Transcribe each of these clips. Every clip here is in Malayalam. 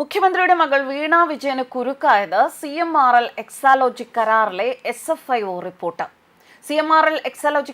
മുഖ്യമന്ത്രിയുടെ മകൾ വീണ വിജയന് കുരുക്കായത് C M R L Exalogic കരാറിലെ S F I O report. C M R L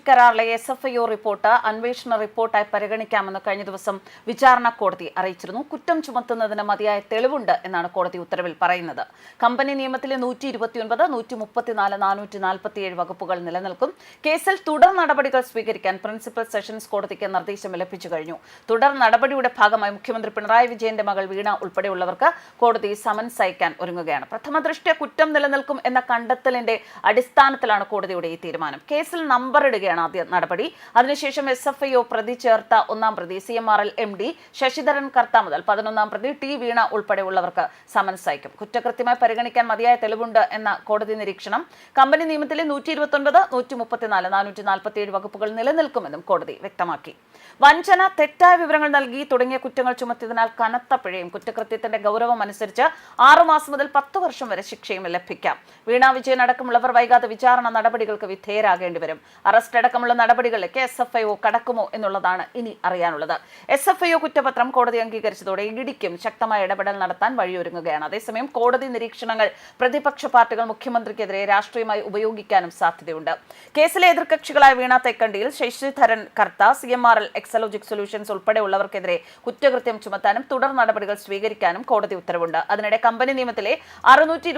കരാറിലെ S F I O report അന്വേഷണ റിപ്പോർട്ടായി പരിഗണിക്കാമെന്ന് കഴിഞ്ഞ ദിവസം വിചാരണ കോടതി അറിയിച്ചിരുന്നു. കുറ്റം ചുമത്തുന്നതിന് മതിയായ തെളിവുണ്ട് എന്നാണ് കോടതി ഉത്തരവിൽ പറയുന്നത്. കമ്പനി നിയമത്തിലെ നൂറ്റി ഇരുപത്തിയൊൻപത് നൂറ്റി മുപ്പത്തിനാല് നാനൂറ്റി നാൽപ്പത്തിയേഴ് വകുപ്പുകൾ നിലനിൽക്കും. കേസിൽ തുടർ നടപടികൾ സ്വീകരിക്കാൻ പ്രിൻസിപ്പൽ സെഷൻസ് കോടതിക്ക് നിർദ്ദേശം ലഭിച്ചു കഴിഞ്ഞു. തുടർ നടപടിയുടെ ഭാഗമായി മുഖ്യമന്ത്രി പിണറായി വിജയന്റെ മകൾ വീണ ഉൾപ്പെടെയുള്ളവർക്ക് കോടതി സമൻസ് അയക്കാൻ ഒരുങ്ങുകയാണ്. പ്രഥമ ദൃഷ്ട്യ കുറ്റം നിലനിൽക്കും എന്ന കണ്ടെത്തലിന്റെ അടിസ്ഥാനത്തിലാണ് കോടതിയുടെ ഈ തീരുമാനം. കേസിൽ നമ്പർ ഇടുകയാണ് ആദ്യ നടപടി. അതിനുശേഷം എസ് എഫ് ഐ ഒ പ്രതി ചേർത്ത ഒന്നാം പ്രതി C M R L M D Sasidharan Kartha മുതൽ പതിനൊന്നാം പ്രതി ടി വീണ ഉൾപ്പെടെയുള്ളവർക്ക് സമൻസ് അയക്കും. കുറ്റകൃത്യമായി പരിഗണിക്കാൻ മതിയായ തെളിവുണ്ട് എന്ന കോടതി നിരീക്ഷണം. കമ്പനി നിയമത്തിലെ നൂറ്റി ഇരുപത്തൊൻപത് നൂറ്റി മുപ്പത്തിനാല് നാനൂറ്റി നാൽപ്പത്തിയേഴ് വകുപ്പുകൾ നിലനിൽക്കുമെന്നും കോടതി വ്യക്തമാക്കി. വഞ്ചന തെറ്റായ വിവരങ്ങൾ നൽകി തുടങ്ങിയ കുറ്റങ്ങൾ ചുമത്തിയതിനാൽ കനത്ത പിഴയും കുറ്റകൃത്യത്തിന്റെ ഗൗരവം അനുസരിച്ച് ആറുമാസം മുതൽ പത്ത് വർഷം വരെ ശിക്ഷയും ലഭിക്കാം. വീണ വിജയൻ അടക്കമുള്ളവർ വൈകാതെ വിചാരണ നടപടികൾക്ക് വിധേയരാകേണ്ടി വരും. അറസ്റ്റ് അടക്കമുള്ള നടപടികളിലേക്ക് എസ് എഫ് ഐ ഒ കടക്കുമോ എന്നുള്ളതാണ് ഇനി അറിയാനുള്ളത്. എസ് എഫ് ഐ ഒ കുറ്റപത്രം കോടതി അംഗീകരിച്ചതോടെ ഇടിക്കും ശക്തമായ ഇടപെടൽ നടത്താൻ വഴിയൊരുങ്ങുകയാണ്. അതേസമയം കോടതി നിരീക്ഷണങ്ങൾ പ്രതിപക്ഷ പാർട്ടികൾ മുഖ്യമന്ത്രിക്കെതിരെ രാഷ്ട്രീയമായി ഉപയോഗിക്കാനും സാധ്യതയുണ്ട്. കേസിലെ എതിർകക്ഷികളായ Veena Thekkandiyil Sasidharan Kartha C M R L Exalogic solutions ഉൾപ്പെടെയുള്ളവർക്കെതിരെ കുറ്റകൃത്യം ചുമത്താനും തുടർ നടപടികൾ സ്വീകരിക്കാനും കോടതി ഉത്തരവുണ്ട്. അതിനിടെ കമ്പനി നിയമത്തിലെ അറുന്നൂറ്റി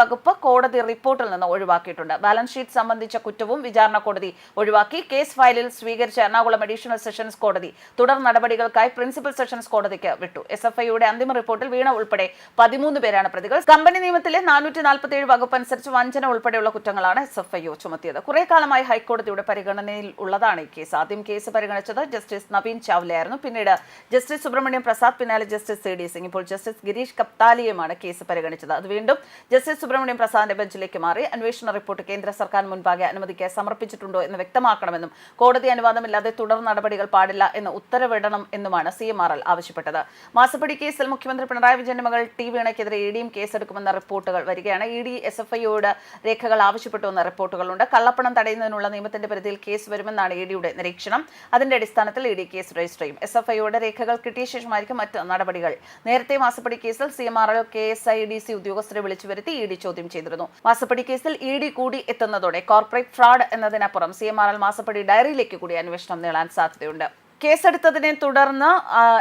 വകുപ്പ് കോടതി റിപ്പോർട്ടിൽ നിന്ന് ഒഴിവാക്കിയിട്ടുണ്ട്. ബാലൻസ് ഷീറ്റ് സംബന്ധിച്ച കുറ്റവും വിചാരണ കോടതി ഒഴിവാക്കി. കേസ് ഫയലിൽ സ്വീകരിച്ച എറണാകുളം അഡീഷണൽ സെഷൻസ് കോടതി തുടർ നടപടികൾക്കായി പ്രിൻസിപ്പൽ സെഷൻസ് കോടതിക്ക് വിട്ടു. എസ് എഫ് ഐയുടെ അന്തിമ റിപ്പോർട്ടിൽ വീണ ഉൾപ്പെടെ പതിമൂന്ന് പേരാണ് പ്രതികൾ. കമ്പനി നിയമത്തിലെ നാനൂറ്റി നാൽപ്പത്തി ഏഴ് വകുപ്പ് അനുസരിച്ച് വഞ്ചന ഉൾപ്പെടെയുള്ള കുറ്റങ്ങളാണ് എസ് എഫ് ഐ ചുമത്തിയത്. കുറെ കാലമായി ഹൈക്കോടതിയുടെ പരിഗണനയിൽ ഉള്ളതാണ് ഈ കേസ്. ആദ്യം കേസ് പരിഗണിച്ചത് ജസ്റ്റിസ് നവീൻ ചാവ്ലയായിരുന്നു. പിന്നീട് ജസ്റ്റിസ് സുബ്രഹ്മണ്യം പ്രസാദ് പിന്നാലെ ജസ്റ്റിസ് സി ഡി സിംഗ്. ഇപ്പോൾ ജസ്റ്റിസ് ഗിരീഷ് കപ്താലിയുമാണ് കേസ് പരിഗണിച്ചത്. അത് വീണ്ടും ജസ്റ്റിസ് സുബ്രഹ്മണ്യം പ്രസാദിന്റെ ബെഞ്ചിലേക്ക് മാറി. അന്വേഷണ റിപ്പോർട്ട് കേന്ദ്ര സർക്കാർ മുൻപാകെ അനുമതിക്ക് സമർപ്പിച്ചിട്ടുണ്ടോ എന്ന് വ്യക്തമാക്കണമെന്നും കോടതി അനുവാദമില്ലാതെ തുടർ നടപടികൾ പാടില്ല എന്ന് ഉത്തരവിടണം എന്നുമാണ് സി എം ആർ എൽ ആവശ്യപ്പെട്ടത്. മാസപ്പടി കേസിൽ മുഖ്യമന്ത്രി പിണറായി വിജയന്റെ മകൾ ടി വീണയ്ക്കെതിരെ ഇ ഡിയും കേസെടുക്കുമെന്ന റിപ്പോർട്ടുകൾ വരികയാണ്. ഇ ഡി എസ് എഫ് ഐയോട് രേഖകൾ ആവശ്യപ്പെട്ടുവെന്ന റിപ്പോർട്ടുകളുണ്ട്. കള്ളപ്പണം തടയുന്നതിനുള്ള നിയമത്തിന്റെ പരിധിയിൽ കേസ് വരുമെന്നാണ് ഇ ഡിയുടെ നിരീക്ഷണം. അതിന്റെ അടിസ്ഥാനത്തിൽ ഇ ഡി കേസ് രജിസ്റ്റർ ചെയ്യും. എസ് എഫ് ഐയോട് രേഖകൾ കിട്ടിയ ശേഷമായിരിക്കും മറ്റ് നടപടികൾ. നേരത്തെ മാസപ്പടി കേസിൽ C M R L K S I D C ഉദ്യോഗസ്ഥരെ വിളിച്ചു വരുത്തി ഇ ഡി ചോദ്യം ചെയ്തിരുന്നു. മാസപ്പടി കേസിൽ ഇ ഡി കൂടി എത്തുന്നതോടെ കോർപ്പറേറ്റ് ഫ്രോഡ് എന്നതിനപ്പുറം സി എം ആർ എൽ മാസപ്പടി ഡയറിയിലേക്ക് കൂടി അന്വേഷണം നീളാൻ സാധ്യതയുണ്ട്. കേസെടുത്തതിനെ തുടർന്ന്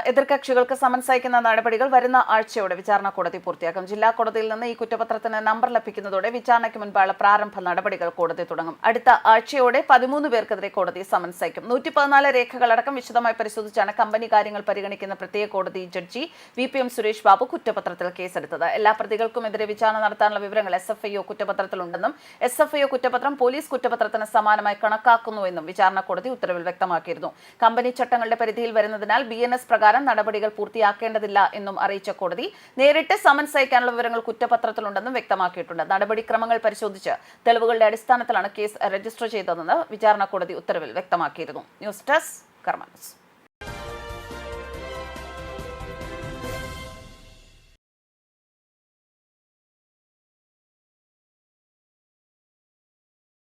എതിർകക്ഷികൾക്ക് സമൻസ് അയക്കുന്ന നടപടികൾ വരുന്ന ആഴ്ചയോടെ വിചാരണ കോടതി പൂർത്തിയാക്കും. ജില്ലാ കോടതിയിൽ നിന്ന് ഈ കുറ്റപത്രത്തിന് നമ്പർ ലഭിക്കുന്നതോടെ വിചാരണയ്ക്ക് മുൻപായുള്ള പ്രാരംഭ നടപടികൾ കോടതി തുടങ്ങും. അടുത്ത ആഴ്ചയോടെ പതിമൂന്ന് പേർക്കെതിരെ കോടതി സമൻസ് അയക്കും. നൂറ്റി പതിനാല് രേഖകളടക്കം വിശദമായി പരിശോധിച്ചാണ് കമ്പനി കാര്യങ്ങൾ പരിഗണിക്കുന്ന പ്രത്യേക കോടതി judge V P M Suresh Babu കുറ്റപത്രത്തിൽ കേസെടുത്തത്. എല്ലാ പ്രതികൾക്കുമെതിരെ വിചാരണ നടത്താനുള്ള വിവരങ്ങൾ എസ് എഫ് ഐ ഒ കുറ്റപത്രത്തിലുണ്ടെന്നും എസ് എഫ് ഐ ഒ കുറ്റപത്രം പോലീസ് കുറ്റപത്രത്തിന് സമാനമായി കണക്കാക്കുന്നുവെന്നും വിചാരണ കോടതി ഉത്തരവിൽ വ്യക്തമാക്കിയിരുന്നു. കമ്പനി ചട്ടങ്ങളുടെ പരിധിയിൽ വരുന്നതിനാൽ ബി എൻ എസ് പ്രകാരം നടപടികൾ പൂർത്തിയാക്കേണ്ടതില്ല എന്നും അറിയിച്ച കോടതി നേരിട്ട് സമൻസ് അയക്കാനുള്ള വിവരങ്ങൾ കുറ്റപത്രത്തിലുണ്ടെന്നും വ്യക്തമാക്കിയിട്ടുണ്ട്. നടപടിക്രമങ്ങൾ പരിശോധിച്ച് തെളിവുകളുടെ അടിസ്ഥാനത്തിലാണ് കേസ് രജിസ്റ്റർ ചെയ്തതെന്ന് വിചാരണ കോടതി ഉത്തരവിൽ വ്യക്തമാക്കിയിരുന്നു. ന്യൂസ് ഡെസ്ക് കർമ്മ